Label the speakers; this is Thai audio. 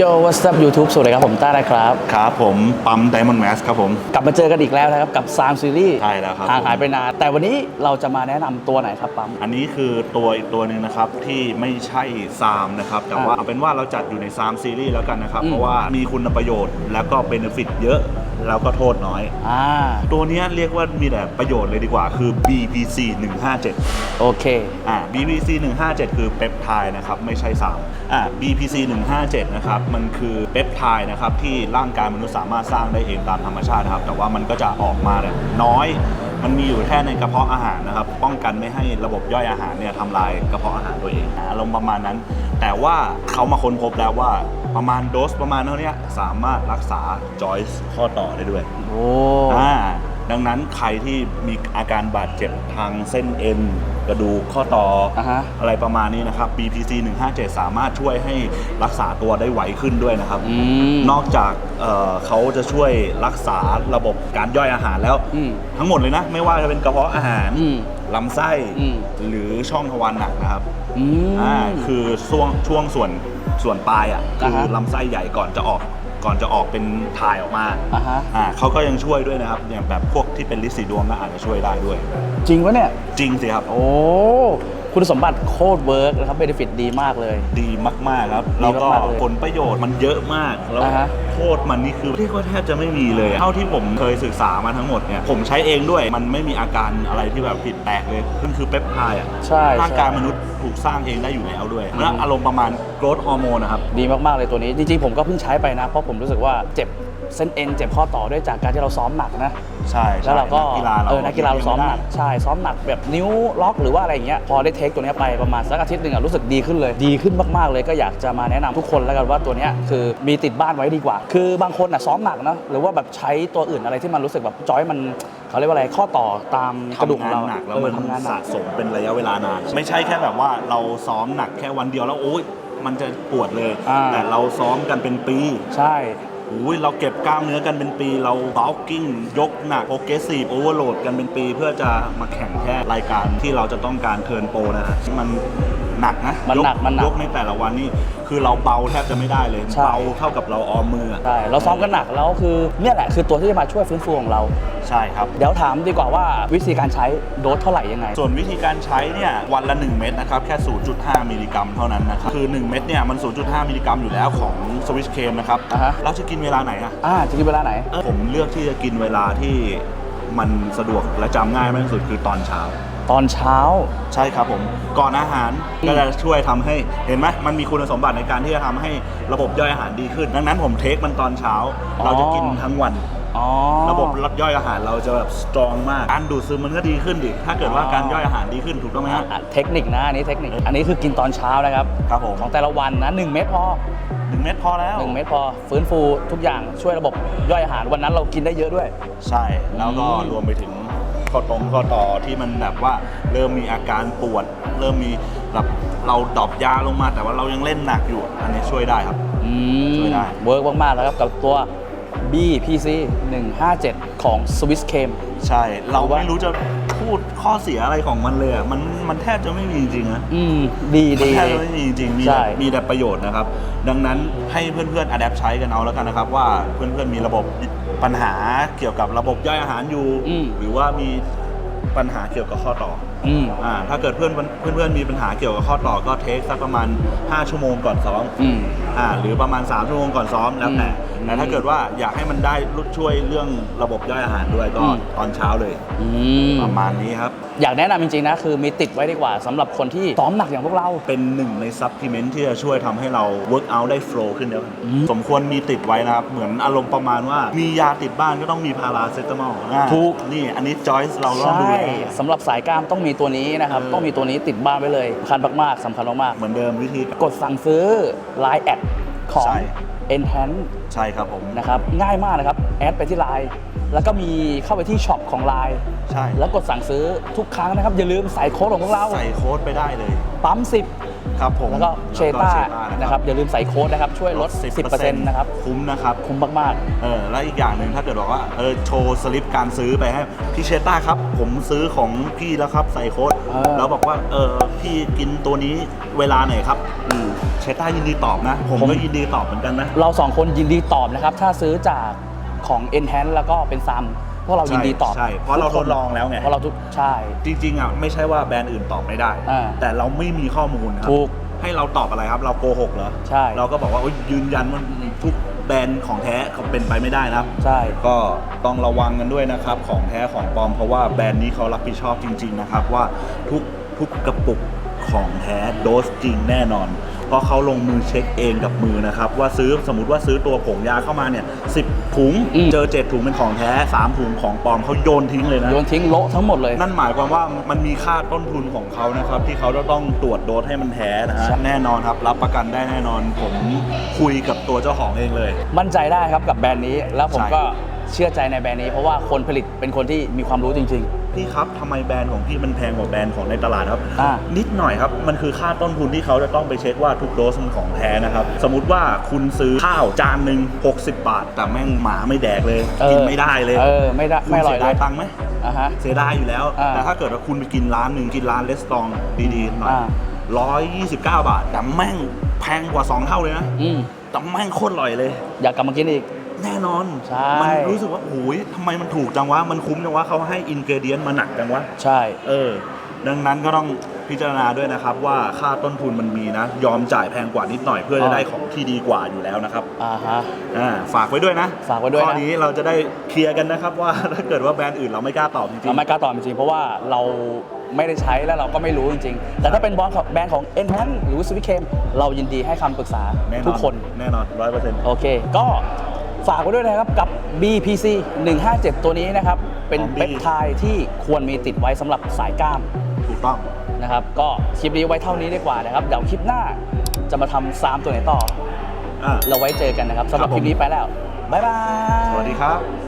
Speaker 1: โย what's up YouTube สวัสดีครับผมต้านะครับ
Speaker 2: ครับผมปั๊ม Diamond Max ครับผม
Speaker 1: กลับมาเจอกันอีกแล้วนะครับ กับ3ซีรีส์
Speaker 2: ใช่แล้วครับ
Speaker 1: ห่างหายไปนาน แต่วันนี้เราจะมาแนะนำตัวไหนครับปั๊ม
Speaker 2: อันนี้คือตัวอีกตัวหนึ่งนะครับ ที่ไม่ใช่ซามนะครับ แต่ว่าเอาเป็นว่าเราจัดอยู่ในซามซีรีส์แล้วกันนะครับ
Speaker 1: อืม
Speaker 2: เพราะว่ามีคุณประโยชน์แล้วก็เบนฟิตเยอะ แล้วก็โทษน้อย
Speaker 1: อ่า
Speaker 2: ตัวเนี้ยเรียกว่ามีแต่ประโยชน์เลยดีกว่าคือ BPC 157
Speaker 1: โอเค
Speaker 2: อ่า BPC 157 คือเปปไทด์นะครับ ไม่ใช่สามอ่า BPC 157 นะครับ มันคือเปปไทด์นะครับ ที่ร่างกายมนุษย์สามารถสร้างได้เองตามธรรมชาตินะครับ แต่ว่ามันก็จะออกมาเนี่ยน้อย มันมีอยู่แค่ในกระเพาะอาหารนะครับ ป้องกันไม่ให้ระบบย่อยอาหารเนี่ยทำลายกระเพาะอาหารตัวเองอารมณ์ประมาณนั้น แต่ว่าเขามาค้นพบแล้วว่าประมาณโดสประมาณเท่าเนี้ยสามารถรักษาจอยส์ข้อต่อได้ด้วย
Speaker 1: โอ้
Speaker 2: อ่าดังนั้นใครที่มีอาการบาดเจ็บทางเส้นเอ็น กระดูกข้อต่ออา
Speaker 1: ฮะ
Speaker 2: อะไรประมาณนี้นะครับ BPC 157 สามารถช่วยให้รักษาตัวได้ไวขึ้นด้วยนะครับ
Speaker 1: อืม
Speaker 2: นอกจากเอ่อเขาจะช่วยรักษาระบบการย่อยอาหารแล้ว
Speaker 1: อืม
Speaker 2: ทั้งหมดเลยนะ ไม่ว่าจะเป็นกระเพาะอาหาร
Speaker 1: อืม
Speaker 2: ลำไส้
Speaker 1: อืม
Speaker 2: หรือช่องทวารหนักนะครับ
Speaker 1: อืม
Speaker 2: อ่าคือช่วงช่วงส่วนส่วนปลายอะคือ
Speaker 1: อ่าฮะ
Speaker 2: ลำไส้ใหญ่ก่อนจะออก ก่อนจะออกเป็นถ่ายออกมา
Speaker 1: อ่าฮะ
Speaker 2: อ่าเขาก็ยังช่วยด้วยนะครับอย่างแบบพวกที่เป็นลิสีดวงก็อาจจะช่วยได้ด้วย
Speaker 1: จริงวะเนี่ย
Speaker 2: จริงสิครับ
Speaker 1: โอ้คุณสมบัติโคตรเวิร์กนะครับเบนฟิตดีมากเลย
Speaker 2: ดีมาก ๆ ครับ
Speaker 1: ดี
Speaker 2: แล้วก็
Speaker 1: มากๆเลย
Speaker 2: ผลประโยชน์มันเยอะมาก แล้ว
Speaker 1: อ่าฮะ
Speaker 2: โทษมันนี่คือที่ก็แทบจะไม่มีเลยอะเท่าที่ผมเคยศึกษามาทั้งหมดเนี่ย ผมใช้เองด้วย มันไม่มีอาการอะไรที่แบบผิดแปลกเลย มันคือเปปไทด์อะ
Speaker 1: ใช่
Speaker 2: ร่างกาย
Speaker 1: ใช่
Speaker 2: มนุษย์ถูกสร้างเองได้อยู่แล้วด้วย แล้วอารมณ์ประมาณโกรทฮอร์โมนนะครับ
Speaker 1: ดีมาก ๆ เลยตัวนี้ จริง ๆ ผมก็เพิ่งใช้ไปนะ เพราะผมรู้สึกว่าเจ็บ เส้นเอ็นเจ็บข้อต่อด้วยจากการที่เราซ้อมหนักนะ
Speaker 2: ใช่ใช่
Speaker 1: แล้วเราก็
Speaker 2: นักีฬาเรา
Speaker 1: เออนักกีฬาเราซ้อมหนัก
Speaker 2: ไได้
Speaker 1: ใช่ซ้อมหนักแบบนิ้วล็อกหรือว่าอะไรอย่างเงี้ยพอได้เทคตัวเนี้ยไปประมาณสักอาทิตย์หนึ่งอะรู้สึกดีขึ้นเลยดีขึ้นมากๆเลยก็อยากจะมาแนะนำทุกคนแล้วกันว่าตัวเนี้ยคือมีติดบ้านไว้ดีกว่า คือบางคนอะซ้อมหนักนะหรือว่าแบบใช้ตัวอื่นอะไรที่มันรู้สึกแบบจอยมันเขาเรียกว่าอะไรข้อต่อตามกระดูกของ
Speaker 2: ทำงาน
Speaker 1: เรา
Speaker 2: หนักแล้ว
Speaker 1: เอ
Speaker 2: มั
Speaker 1: อนทำงานหนั
Speaker 2: สะ
Speaker 1: ก
Speaker 2: สมเป็นระยะเวลานานไม่ใช่แค่แบบว่าเราซ้อมหนักแค่วันเดียวแล้วโอ๊ยมันจะปวดเลย
Speaker 1: อ่า
Speaker 2: แต่เราซ้อมกันเป็นปี
Speaker 1: ใช่
Speaker 2: อุ้ยเราเก็บกล้ามเนื้อกันเป็นปี เราบล็อกกิ้งยกหนัก progressive overload กันเป็นปี เพื่อจะมาแข่งแค่รายการที่เราจะต้องการเทิร์นโปรนะฮะมัน หนักนะ
Speaker 1: มัน
Speaker 2: ยก
Speaker 1: หนักมันหนัก
Speaker 2: ยกในแต่ละวันนี่คือเราเบาแทบจะไม่ได้เลย
Speaker 1: ใช่
Speaker 2: เบาเท่ากับเราออมมืออะ
Speaker 1: ใช่เราซ้อมกันหนักแล้วคือเนี่ยแหละคือตัวที่จะมาช่วยฟื้นฟูของเรา
Speaker 2: ใช่ครับ
Speaker 1: เดี๋ยวถามดีกว่าว่าวิธีการใช้โดสเท่าไหร่ยังไง
Speaker 2: ส่วนวิธีการใช้เนี่ยวันละ 1 เม็ดนะครับ แค่ 0.5 มิลลิกรัมเท่านั้นนะครับ คือ 1 เม็ดเนี่ยมัน 0.5 มิลลิกรัมอยู่แล้วของสวิชเคมนะครับ
Speaker 1: อ่าฮะ
Speaker 2: เราจะกินเวลาไหนอะ
Speaker 1: อ่าจะกินเวลาไหน
Speaker 2: ผมเลือกที่จะกินเวลาที่มันสะดวกและจำง่ายมากที่สุดคือตอนเช้า
Speaker 1: ตอนเช้า
Speaker 2: ใช่ครับผมก่อนอาหาร
Speaker 1: อืม
Speaker 2: ก็จะช่วยทำให้เห็นไหมมันมีคุณสมบัติในการที่จะทำให้ระบบย่อยอาหารดีขึ้น ดังนั้นผมเทคมันตอนเช้าเราจะกินทั้งวัน
Speaker 1: อ๋อ
Speaker 2: ระบบย่อยอาหารเราจะแบบสตรองมากการดูดซึมมันก็ดีขึ้นดิถ้าเกิดว่า
Speaker 1: อ๋อ
Speaker 2: การย่อยอาหารดีขึ้นถูกต้องไหมฮะ
Speaker 1: อะเทคนิคนะอันนี้เทคนิค อันนี้คือกินตอนเช้านะครับ
Speaker 2: ครับผม
Speaker 1: ของแต่ละวันนะ1เม็ดพอ
Speaker 2: หนึ่งเม็ดพอแล้ว
Speaker 1: 1 เม็ดพอ ฟื้นฟูทุกอย่างช่วยระบบย่อยอาหารวันนั้นเรากินได้เยอะด้วย
Speaker 2: ใช่ แล้วก็
Speaker 1: อืม
Speaker 2: รวมไปถึง ข้อตรงข้อต่อที่มันแบบว่าเริ่มมีอาการปวด เริ่มมีแบบเราดรอปยาลงมา แต่ว่าเรายังเล่นหนักอยู่ อันนี้ช่วยได้ครับ
Speaker 1: อืม
Speaker 2: ช่วยได้
Speaker 1: เวิร์กมากๆแล้วครับกับตัว BPC 157 ของ Swiss Cam
Speaker 2: ใช่ เรา
Speaker 1: หรือว่า
Speaker 2: ไม่รู้จะพูดข้อเสียอะไรของมันเลยอะมันมันแทบจะไม่มีจริงๆนะ
Speaker 1: อืม ดี
Speaker 2: มัน
Speaker 1: ดี
Speaker 2: แทบจะไม่มีจริงๆมี
Speaker 1: ใช่
Speaker 2: แต่มีแต่ประโยชน์นะครับ ดังนั้นให้เพื่อนๆอัดแอปใช้กันเอาแล้วกันนะครับ ว่าเพื่อนๆ มีระบบ ปัญหาเกี่ยวกับระบบย่อยอาหารอยู่
Speaker 1: อืม
Speaker 2: หรือว่ามีปัญหาเกี่ยวกับข้อต่อ
Speaker 1: อืม
Speaker 2: อ่าถ้าเกิดเพื่อนเพื่อนๆมีปัญหาเกี่ยวกับข้อต่อก็เทคสักประมาณ 5 ชั่วโมงก่อนซ้อม
Speaker 1: อืม
Speaker 2: อ่าหรือประมาณ 3 ชั่วโมงก่อนซ้อมแล้วแต่
Speaker 1: อืม
Speaker 2: แต่ถ้าเกิดว่าอยากให้มันได้ช่วยเรื่องระบบย่อยอาหารด้วยก็
Speaker 1: อืม
Speaker 2: ตอนเช้าเลย
Speaker 1: อืม
Speaker 2: ประมาณนี้ครับ
Speaker 1: อยากแนะนำจริงๆนะคือมีติดไว้ดีกว่าสำหรับคนที่ซ้อมหนักอย่างพวกเรา
Speaker 2: เป็นหนึ่งในซัพพลีเมนต์ที่จะช่วยทำให้เรา work out ได้โฟล์ขึ้นเดียวกัน
Speaker 1: อืม
Speaker 2: สมควรมีติดไว้นะครับ เหมือนอารมณ์ประมาณว่า มียาติดบ้านก็ต้องมีพาราเซตามอลอ่า
Speaker 1: ถูก
Speaker 2: นี่อันนี้จอยส์เราต้อง
Speaker 1: ใช่
Speaker 2: ดูแล
Speaker 1: สำหรับสายกล้ามต้องมีตัวนี้นะครับ
Speaker 2: เออ
Speaker 1: ต้องมีตัวนี้ติดบ้านไว้เลยสำคัญมากๆสำคัญมาก
Speaker 2: เหมือนเดิมวิธี
Speaker 1: ๆกดสั่งซื้อ Line แอดของ
Speaker 2: ใช่
Speaker 1: Enhance
Speaker 2: ใช่ครับผม
Speaker 1: นะครับง่ายมากนะครับ แอดไปที่ Line แล้วก็มีเข้าไปที่ช็อปของ Line
Speaker 2: ใช่
Speaker 1: แล้วกดสั่งซื้อทุกครั้งนะครับ อย่าลืมใส่โค้ดของพวกเรา
Speaker 2: ใส่โค้ดไปได้เลย
Speaker 1: ปั๊ม
Speaker 2: ครับผ
Speaker 1: 10
Speaker 2: ม
Speaker 1: แล้วก็เชต้า
Speaker 2: แล้วก็ Cheta
Speaker 1: นะครับอย่าลืมใส่โค้ดนะครับช่วยลด 10%นะครับ
Speaker 2: คุ้มนะครับ
Speaker 1: คุ้มมาก
Speaker 2: เออแล้วอีกอย่างหนึ่งถ้าเกิดบอกว่าเออโชว์สลิปการซื้อไปให้พี่เชต้าครับ ผมซื้อของพี่แล้วครับใส่โค้ด
Speaker 1: เออ
Speaker 2: แล้วบอกว่าเออพี่กินตัวนี้เวลาไหนครับ
Speaker 1: ๆอืม
Speaker 2: เชต้ายินดีตอบนะผม
Speaker 1: ผม
Speaker 2: ก็ยินดีตอบเหมือนกันนะ
Speaker 1: เราสองคนยินดีตอบนะครับ ถ้าซื้อจาก ของ e n h a n c e แล้วก็เป็นซัมพวกเรายินดีตอบ
Speaker 2: ใช่เพราะเรา
Speaker 1: ทุกคน
Speaker 2: ทดลองแล้วไง
Speaker 1: เพราะเราทุกใช่
Speaker 2: จริงๆอะไม่ใช่ว่าแบรนด์อื่นตอบไม่ได้
Speaker 1: อ่า
Speaker 2: แต่เราไม่มีข้อมูลครับ
Speaker 1: ถูก
Speaker 2: ให้เราตอบอะไรครับ เราโกหกเหรอ
Speaker 1: ใช่
Speaker 2: เราก็บอกว่าโอ๊ยยืนยันว่าทุกแบรนด์ของแท้เขาเป็นไปไม่ได้นะครับ
Speaker 1: ใช่
Speaker 2: ก็ต้องระวังกันด้วยนะครับของแท้ของปลอมเพราะว่าแบรนด์นี้เขารับผิดชอบจริง ๆนะครับ ว่าทุกทุกกระปุกของแท้โดสจริงแน่นอน เพราะเขาลงมือเช็คเองกับมือนะครับ ว่าซื้อสมมติว่าซื้อตัวผงยาเข้ามาเนี่ยสิถุง
Speaker 1: อืม
Speaker 2: เจอ7ถุงเป็นของแท้3ถุงของปลอมเขาโยนทิ้งเลยนะ
Speaker 1: โยนทิ้งโละทั้งหมดเลย
Speaker 2: นั่นหมายความว่ามันมีค่าต้นทุนของเขานะครับที่เขาจะต้องตรวจโดสให้มันแท้นะฮะ
Speaker 1: ใช่
Speaker 2: แน่นอนครับ รับประกันได้แน่นอน ผมคุยกับตัวเจ้าของเองเลย
Speaker 1: มั่นใจได้ครับกับแบรนด์นี้ แล้วผม
Speaker 2: ใช่
Speaker 1: ก็เชื่อใจในแบรนด์นี้ เพราะว่าคนผลิตเป็นคนที่มีความรู้จริง
Speaker 2: พี่ครับทำไมแบรนด์ของพี่มันแพงกว่าแบรนด์ของในตลาดครับ
Speaker 1: อ่า
Speaker 2: นิดหน่อยครับ มันคือค่าต้นทุนที่เขาจะต้องไปเช็คว่าทุกโดสมันของแท้นะครับ สมมติว่าคุณซื้อข้าวจานหนึ่ง60 บาท แต่แม่งหมาไม่แดกเลย
Speaker 1: ๆเออ
Speaker 2: กินไม่ได้เลย
Speaker 1: เออไม่ได้
Speaker 2: คุณ
Speaker 1: ไม่อร่อย
Speaker 2: เสีย
Speaker 1: เล
Speaker 2: ดายยตังค์ไหม
Speaker 1: อะฮะ
Speaker 2: เสียดายอยู่แล้ว
Speaker 1: อ่า
Speaker 2: แต่ถ้าเกิดว่าคุณไปกินร้านหนึ่งกินร้านเลสตองดีๆหน่อย
Speaker 1: อ่า
Speaker 2: ร้อยยี่สิบเก้าบาท แต่แม่งแพงกว่า 2 เท่าเลยนะ
Speaker 1: อืม
Speaker 2: แต่แม่งโคตรอร่อยเลย
Speaker 1: อยากกลับมากินอีก
Speaker 2: แน่นอน
Speaker 1: ใช่
Speaker 2: มันรู้สึกว่าโอ้ยทำไมมันถูกจังวะ มันคุ้มจังวะเขาให้อินกรเดียนมาหนักจังวะ
Speaker 1: ใช่
Speaker 2: เออ ดังนั้นก็ต้องพิจารณาด้วยนะครับ ว่าค่าต้นทุนมันมีนะ ยอมจ่ายแพงกว่านิดหน่อยเพื่อจะได้ของที่ดีกว่าอยู่แล้วนะครับ
Speaker 1: อ่าฮะ
Speaker 2: อ่าฝากไว้ด้วยนะ
Speaker 1: ฝากไว้ด้วยนะ
Speaker 2: ข้อนี้เราจะได้เคลียร์กันนะครับว่า ถ้าเกิดว่าแบรนด์อื่นเราไม่กล้าตอบจริง
Speaker 1: เราไม่กล้าตอบจริงๆ เพราะว่าเราไม่ได้ใช้และเราก็ไม่รู้จริงๆ แต่ถ้าเป็นบอลของแบรนด์ของ e n h a n c e หรือสวิ c เคมเรายินดีให้คำปรึกษา
Speaker 2: ๆแน่นอน
Speaker 1: ทุกคน
Speaker 2: แน่นอนร้อยเปอร์เซ็นต์
Speaker 1: โอเค ก็ ฝากไว้ด้วยนะครับกับ BPC 157 ตัวนี้นะครับ เป็น
Speaker 2: ของ B
Speaker 1: เปปไทด์ที่ควรมีติดไว้สำหรับสายกล้าม
Speaker 2: ถูกต้อง
Speaker 1: นะครับ ก็คลิปนี้ไว้เท่านี้ดีกว่านะครับ เดี๋ยวคลิปหน้าจะมาทำซ้ำตัวไหนต่อ
Speaker 2: อ่า
Speaker 1: เราไว้เจอกันนะครับสำหรับ
Speaker 2: ครับผม
Speaker 1: คลิปนี้ไปแล้ว บ๊ายบาย
Speaker 2: สวัสดีครับ